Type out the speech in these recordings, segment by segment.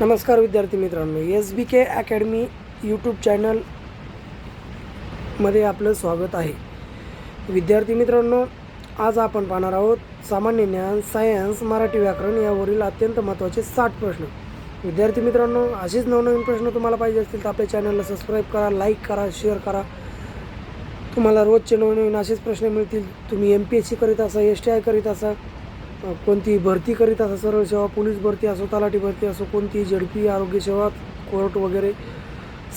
नमस्कार विद्यार्थी मित्रांनो S B K academy YouTube चॅनलमध्ये आपलं स्वागत आहे. विद्यार्थी मित्रांनो आज आपण पाहणार आहोत सामान्य ज्ञान सायन्स मराठी व्याकरण यावरील अत्यंत महत्त्वाचे साठ प्रश्न. विद्यार्थी मित्रांनो असेच नवनवीन प्रश्न तुम्हाला पाहिजे असतील तर आपल्या चॅनलला सबस्क्राईब करा लाईक करा शेअर करा. तुम्हाला रोजचे नवनवीन असेच प्रश्न मिळतील. तुम्ही एम पी एस सी करीत असा एस टी आय करीत असा. कोणती भरती करीत असा सरळ सेवा पोलीस भरती असो तलाठी भरती असो कोणती झडपी आरोग्य सेवा कोर्ट वगैरे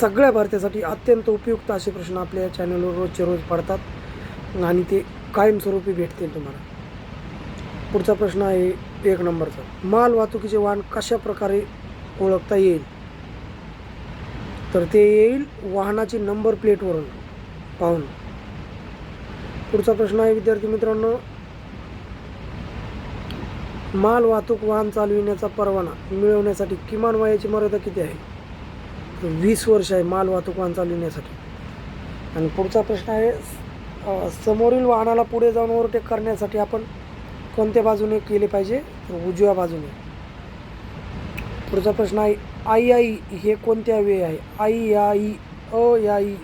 सगळ्या भरत्यासाठी अत्यंत उपयुक्त असे प्रश्न आपल्या चॅनलवर रोजचे रोज पडतात आणि ते कायमस्वरूपी भेटतील तुम्हाला. पुढचा प्रश्न आहे एक नंबरचा. माल वाहतुकीचे वाहन कशा प्रकारे ओळखता येईल? तर ते येईल वाहनाची नंबर प्लेटवरून पाहून. पुढचा प्रश्न आहे विद्यार्थी मित्रांनो माल वाहतूक वाहन चालविण्याचा परवाना मिळवण्यासाठी किमान वयाची मर्यादा किती आहे? तर वीस वर्ष आहे माल वाहतूक वाहन चालविण्यासाठी. आणि पुढचा प्रश्न आहे समोरील वाहनाला पुढे जाऊन ओव्हरटेक करण्यासाठी आपण कोणत्या बाजूने केले पाहिजे? तर उजव्या बाजूने. पुढचा प्रश्न आहे आई आई हे कोणत्या वे आहे? आई या ई अ या ई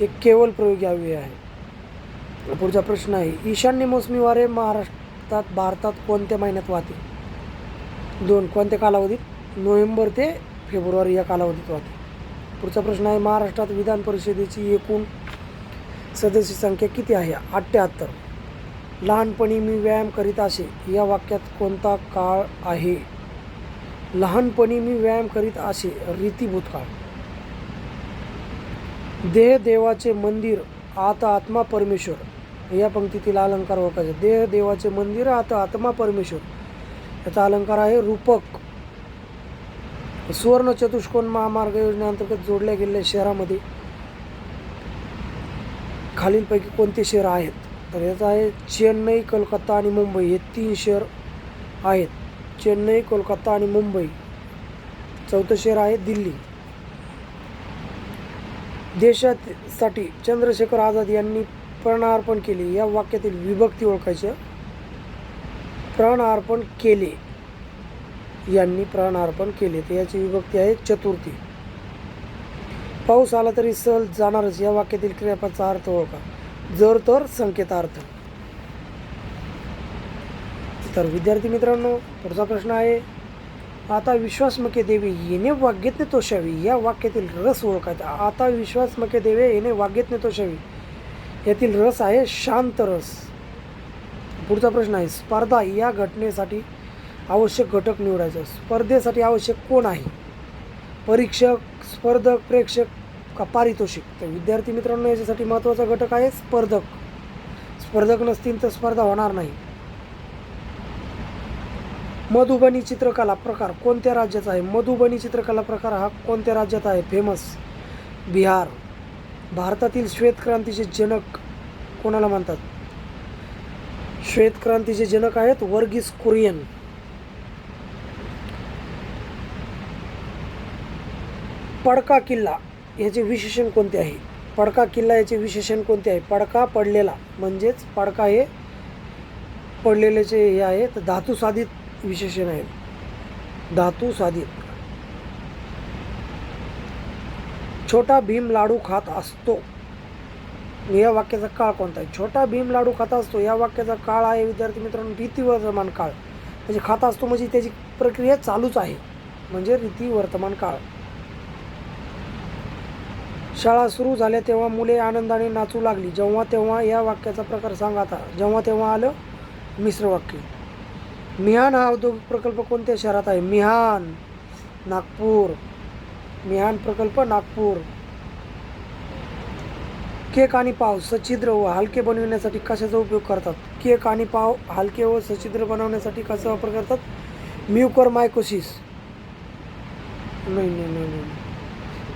हे केवळ प्रयोग या वे आहे. पुढचा प्रश्न आहे ईशान्य मोसमी वारे महाराष्ट्र भारतात कोणत्या महिन्यात वाहते? दोन. कोणत्या कालावधीत? नोव्हेंबर ते फेब्रुवारी या कालावधीत वाहते. पुढचा प्रश्न आहे महाराष्ट्रात विधान परिषदेची एकूण सदस्य संख्या किती आहे? अठ्ठ्याहत्तर लहानपणी मी व्यायाम करीत असे. या वाक्यात कोणता काळ आहे? लहानपणी मी व्यायाम करीत असे. रीती भूतकाळ देह देवाचे मंदिर आता आत्मा परमेश्वर. या पंक्तीतील अलंकार ओळखायचे देह देवाचे मंदिर आता आत्मा परमेश्वर. याचा अलंकार आहे रूपक. सुवर्ण चतुष्कोण महामार्ग योजनेअंतर्गत जोडल्या गेलेल्या शहरामध्ये. खालीलपैकी कोणते शहर आहेत? तर याचं आहे चेन्नई कोलकाता आणि मुंबई. हे तीन शहर आहेत. चेन्नई कोलकाता आणि मुंबई. चौथं शहर आहे दिल्ली. देशासाठी चंद्रशेखर आझाद यांनी प्राणार्पण केले. या वाक्यातील विभक्ती ओळखायचं. प्राणार्पण केले. यांनी प्राणार्पण केले. तर याची विभक्ती आहे चतुर्थी. पाऊस आला तरी सहल जाणारच. या वाक्यातील क्रियापदाचा अर्थ ओळखा. जर तर संकेतार्थ. तर विद्यार्थी मित्रांनो पुढचा प्रश्न आहे. आता विश्वासमके देवी येणे वाग्यज्ञ तोषावी या वाक्यातील रस ओळखायचा. आता विश्वासमके देवे येणे वाग्यज्ञ तोषावी यातील रस आहे शांत रस. पुढचा प्रश्न आहे स्पर्धा या घटनेसाठी आवश्यक घटक निवडायचा. स्पर्धेसाठी आवश्यक कोण आहे? परीक्षक स्पर्धक प्रेक्षक का पारितोषिक? तर विद्यार्थी मित्रांनो याच्यासाठी महत्त्वाचा घटक आहे स्पर्धक. स्पर्धक नसतील तर स्पर्धा होणार नाही. मधुबनी चित्रकला प्रकार कोणत्या राज्याचा आहे? मधुबनी चित्रकला प्रकार हा कोणत्या राज्यात आहे? फेमस. बिहार. भारतातील श्वेतक्रांतीचे जनक कोणाला म्हणतात श्वेतक्रांतीचे जनक आहेत वर्गीस कुरियन. पडका किल्ला याचे विशेषण कोणते आहे? पडका किल्ला याचे विशेषण कोणते आहे? पडका पडलेला म्हणजेच पडका हे पडलेल्याचे हे आहे तर धातू साधित विशेषण आहे. धातू साधित छोटा भीम लाडू खात असतो. या वाक्याचा काळ कोणता आहे? छोटा भीम लाडू खात असतो. या वाक्याचा काळ आहे विद्यार्थी मित्रांनो रीती वर्तमान काळ. म्हणजे खात असतो म्हणजे त्याची प्रक्रिया चालूच आहे. म्हणजे रीती वर्तमान काळ. शाळा सुरू झाल्या तेव्हा मुले आनंदाने नाचू लागली. जेव्हा तेव्हा या वाक्याचा प्रकार सांगा आता. जेव्हा तेव्हा आलं मिश्र वाक्य. मिहान हा औद्योगिक प्रकल्प कोणत्या शहरात आहे? मिहान नागपूर. मिहान प्रकल्प नागपूर. केक आणि पाव सच्छिद्र व हलके बनविण्यासाठी कशाचा उपयोग करतात? केक आणि पाव हलके व सच्छिद्र बनवण्यासाठी कसा वापर करतात? म्युकर मायकोसिस नाही नाही नाही नाही.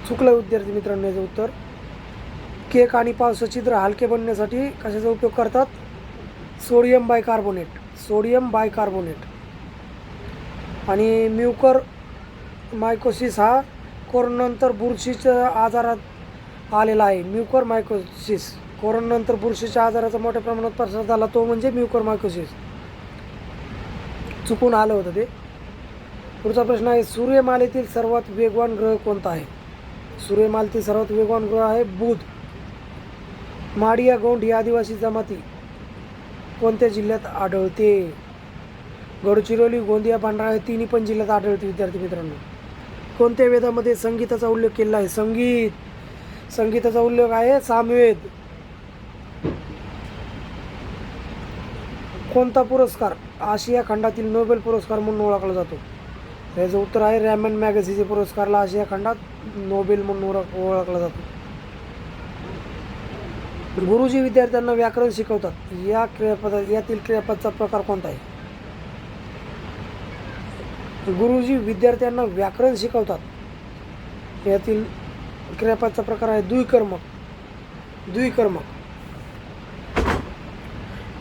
चुकलं विद्यार्थी मित्रांनो याचं उत्तर. केक आणि पाव सच्छिद्र हलके बनवण्यासाठी कशाचा उपयोग करतात? Sodium bicarbonate. Sodium bicarbonate. आणि म्युकर मायकोसिस हा कोरोनानंतर बुरशीच्या आजारात आलेला आहे. म्युकर मायकोसिस कोरोनानंतर बुरशीच्या आजाराचा मोठ्या प्रमाणात प्रसार झाला तो म्हणजे म्युकर मायकोसिस चुकून आलं होतं ते. पुढचा प्रश्न आहे सूर्यमालेतील सर्वात वेगवान ग्रह कोणता आहे? सूर्यमालेतील सर्वात वेगवान ग्रह आहे बुध. माडिया गौंड ही आदिवासी जमाती कोणत्या जिल्ह्यात आढळते? गडचिरोली गोंदिया भांडारा हे तिन्ही पण जिल्ह्यात आढळते विद्यार्थी मित्रांनो. कोणत्या वेदामध्ये संगीताचा उल्लेख केलेला आहे? संगीत. संगीताचा उल्लेख आहे सामवेद. कोणता पुरस्कार? आशिया खंडातील नोबेल पुरस्कार म्हणून ओळखला जातो. याचं उत्तर आहे रॅमन मॅगझीचे पुरस्कारला आशिया खंडात नोबेल म्हणून ओळख ओळखला जातो. गुरुजी विद्यार्थ्यांना व्याकरण शिकवतात. या क्रियापदा यातील क्रियापदचा प्रकार कोणता आहे? गुरुजी विद्यार्थ्यांना व्याकरण शिकवतात. यातील क्रियापदचा प्रकार आहे द्विकर्मक. द्विकर्मक.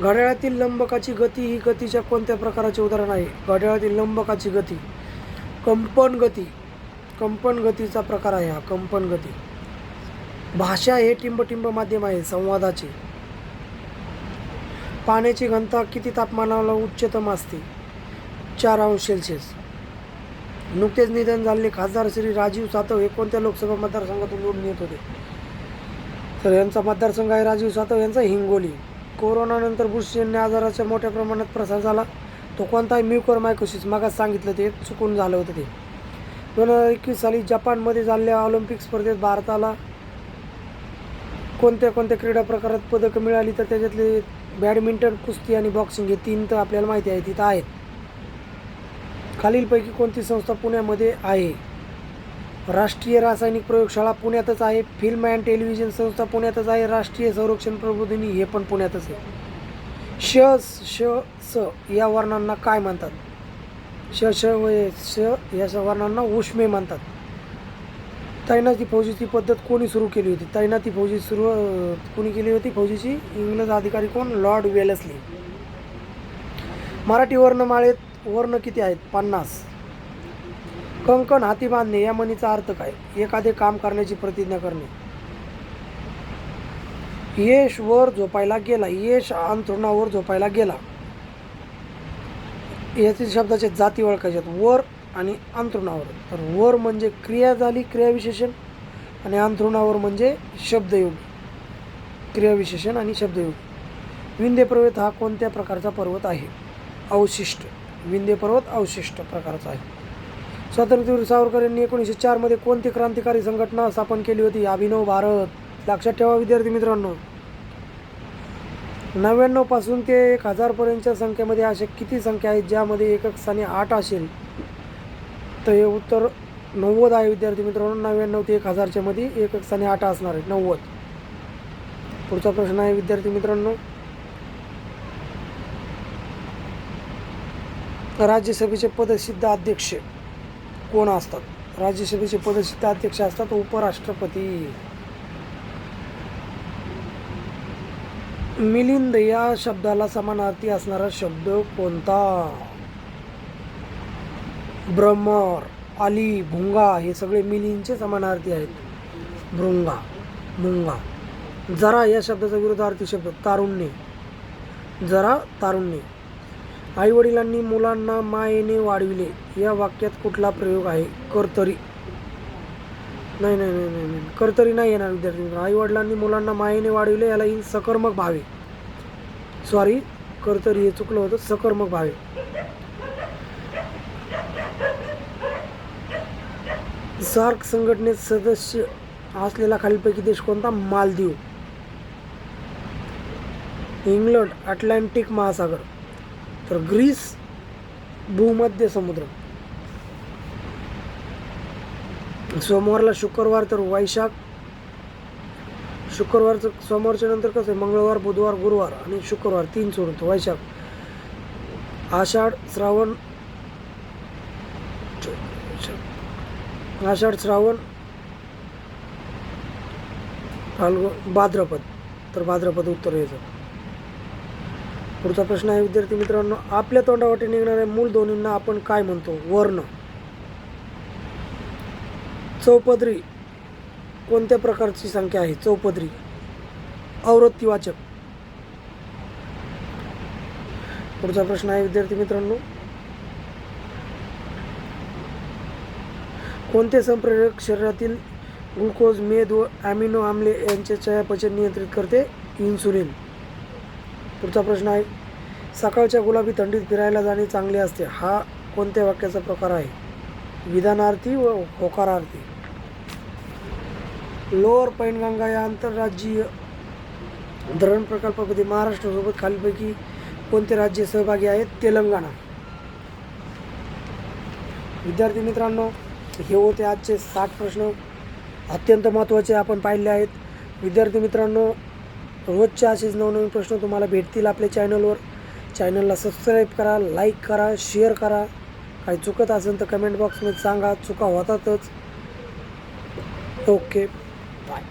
घड्याळातील लंबकाची गती ही गतीच्या कोणत्या प्रकाराचे उदाहरण आहे? घड्याळातील लंबकाची गती. कंपन गती. कंपन गतीचा प्रकार आहे हा कंपन गती. भाषा हे टिंबटिंब माध्यम आहे संवादाचे. पाण्याची घनता किती तापमानाला उच्चतम असते? चार अंश सेल्सिअस. नुकतेच निधन झालेले खासदार श्री राजीव सातव हे कोणत्या लोकसभा मतदारसंघातून निवडून येत होते? तर यांचा मतदारसंघ आहे राजीव सातव यांचा हिंगोली. कोरोनानंतर बुशजन्य आजाराच्या मोठ्या प्रमाणात प्रसार झाला. तो कोणताही म्युकर मायकोसिस मागास सांगितलं ते चुकून झालं होतं ते. दोन हजार एकवीस साली जपानमध्ये झालेल्या ऑलिम्पिक स्पर्धेत भारताला कोणत्या कोणत्या क्रीडा प्रकारात पदकं मिळाली तर त्याच्यातले बॅडमिंटन कुस्ती आणि बॉक्सिंग हे तीन तर आपल्याला माहिती आहे तिथं आहेत. खालीलपैकी कोणती संस्था पुण्यामध्ये आहे? राष्ट्रीय रासायनिक प्रयोगशाळा पुण्यातच आहे. फिल्म अँड टेलिव्हिजन संस्था पुण्यातच आहे. राष्ट्रीय संरक्षण प्रबोधिनी हे पण पुण्यातच आहे. श श स या वर्णांना काय म्हणतात? श श व श या वर्णांना उष्मे म्हणतात. तैनाती फौजीची पद्धत कोणी सुरू केली होती? तैनाती फौजी सुरू कोणी केली होती? फौजीची? इंग्रज अधिकारी कोण? Lord Wellesley. मराठी वर्णमाळेत वर्ण किती आहेत? पन्नास. कंकण हाती बांधणे या म्हणीचा अर्थ काय? एखादे काम करण्याची प्रतिज्ञा करणे. यश वर झोपायला गेला यश अंथरुणावर झोपायला गेला. यातील शब्दाचे जाती ओळखायच्यात वर आणि अंथरुणावर. तर वर म्हणजे क्रिया झाली क्रियाविशेषण. आणि अंथरुणावर म्हणजे शब्दयोग. क्रियाविशेषण आणि शब्दयोग. विंध्य पर्वत हा कोणत्या प्रकारचा पर्वत आहे? अवशिष्ट. विंध्य पर्वत अवशिष्ट प्रकारचा आहे. स्वातंत्र्यवीर सावरकर यांनी एकोणीसशे चारमध्ये कोणती क्रांतिकारी संघटना स्थापन केली होती? अभिनव भारत. लक्षात ठेवा विद्यार्थी मित्रांनो. नव्याण्णवपासून ते एक हजारपर्यंतच्या संख्येमध्ये अशा किती संख्या आहेत ज्यामध्ये एकक स्थानी आठ असेल? तर हे उत्तर नव्वद आहे विद्यार्थी मित्रांनो. नव्याण्णव ते एक हजारच्या मध्ये एकक स्थानी आठ असणार आहे. नव्वद. पुढचा प्रश्न आहे विद्यार्थी मित्रांनो. राज्यसभेचे पदसिद्ध अध्यक्ष कोण असतात? राज्यसभेचे पदसिद्ध अध्यक्ष असतात उपराष्ट्रपती. मिलिंद या शब्दाला समानार्थी असणारा शब्द कोणता? ब्रह्मर आली भुंगा हे सगळे मिलिंदचे समानार्थी आहेत. भृंगा भुंगा. जरा या शब्दाचा विरोधार्थी शब्द तारुण्य. जरा तारुण्य. आईवडिलांनी मुलांना मायेने वाढविले. या वाक्यात कुठला प्रयोग आहे? कर्तरी. नाही नाही नाही नाही नाही. कर्तरी नाही येणार विद्यार्थी मित्र आईवडिलांनी मुलांना मायेने वाढविले याला येईल सकर्मक भावे. सॉरी कर्तरी हे चुकलं होतं. सकर्मक भावे. सार्क संघटनेत सदस्य असलेला खालीलपैकी देश कोणता? मालदीव. इंग्लंड अटलांटिक महासागर. तर ग्रीस भूमध्य समुद्र. सोमवारला शुक्रवार तर वैशाख. शुक्रवारचं सोमवारच्या नंतर कसं आहे? मंगळवार बुधवार गुरुवार आणि शुक्रवार तीन सोडून तो वैशाख. आषाढ श्रावण. आषाढ श्रावण. फाल्गुन भाद्रपद. तर भाद्रपद उत्तर यायचं. पुढचा प्रश्न आहे विद्यार्थी मित्रांनो आपल्या तोंडावाटे निघणाऱ्या मूल दोन्हींना आपण काय म्हणतो? वर्ण. चौपदरी कोणत्या प्रकारची संख्या आहे? चौपदरी. आवृत्तीवाचक पुढचा प्रश्न आहे विद्यार्थी मित्रांनो. कोणते संप्रेरक शरीरातील ग्लुकोज मेद व ॲमिनो आम्ले यांचे चयापचन नियंत्रित करते? इन्सुलिन. पुढचा प्रश्न आहे सकाळच्या गुलाबी थंडीत फिरायला जाणे चांगले असते हा कोणत्या वाक्याचा प्रकार आहे? विधानार्थी व होकारार्थी. लोअर पैनगंगा या आंतरराज्यीय धरण प्रकल्पामध्ये महाराष्ट्रासोबत खालीलपैकी कोणते राज्य सहभागी आहेत? तेलंगणा. विद्यार्थी मित्रांनो हे होते आजचे साठ प्रश्न. अत्यंत महत्त्वाचे आपण पाहिले आहेत. विद्यार्थी मित्रांनो रोजचे असेच नवनवीन प्रश्न तुम्हाला भेटतील आपल्या चॅनलवर. चॅनलला सबस्क्राईब करा लाईक करा शेअर करा. काही चुकत असेल तर कमेंट बॉक्समध्ये सांगा चुका होतातच. Okay bye.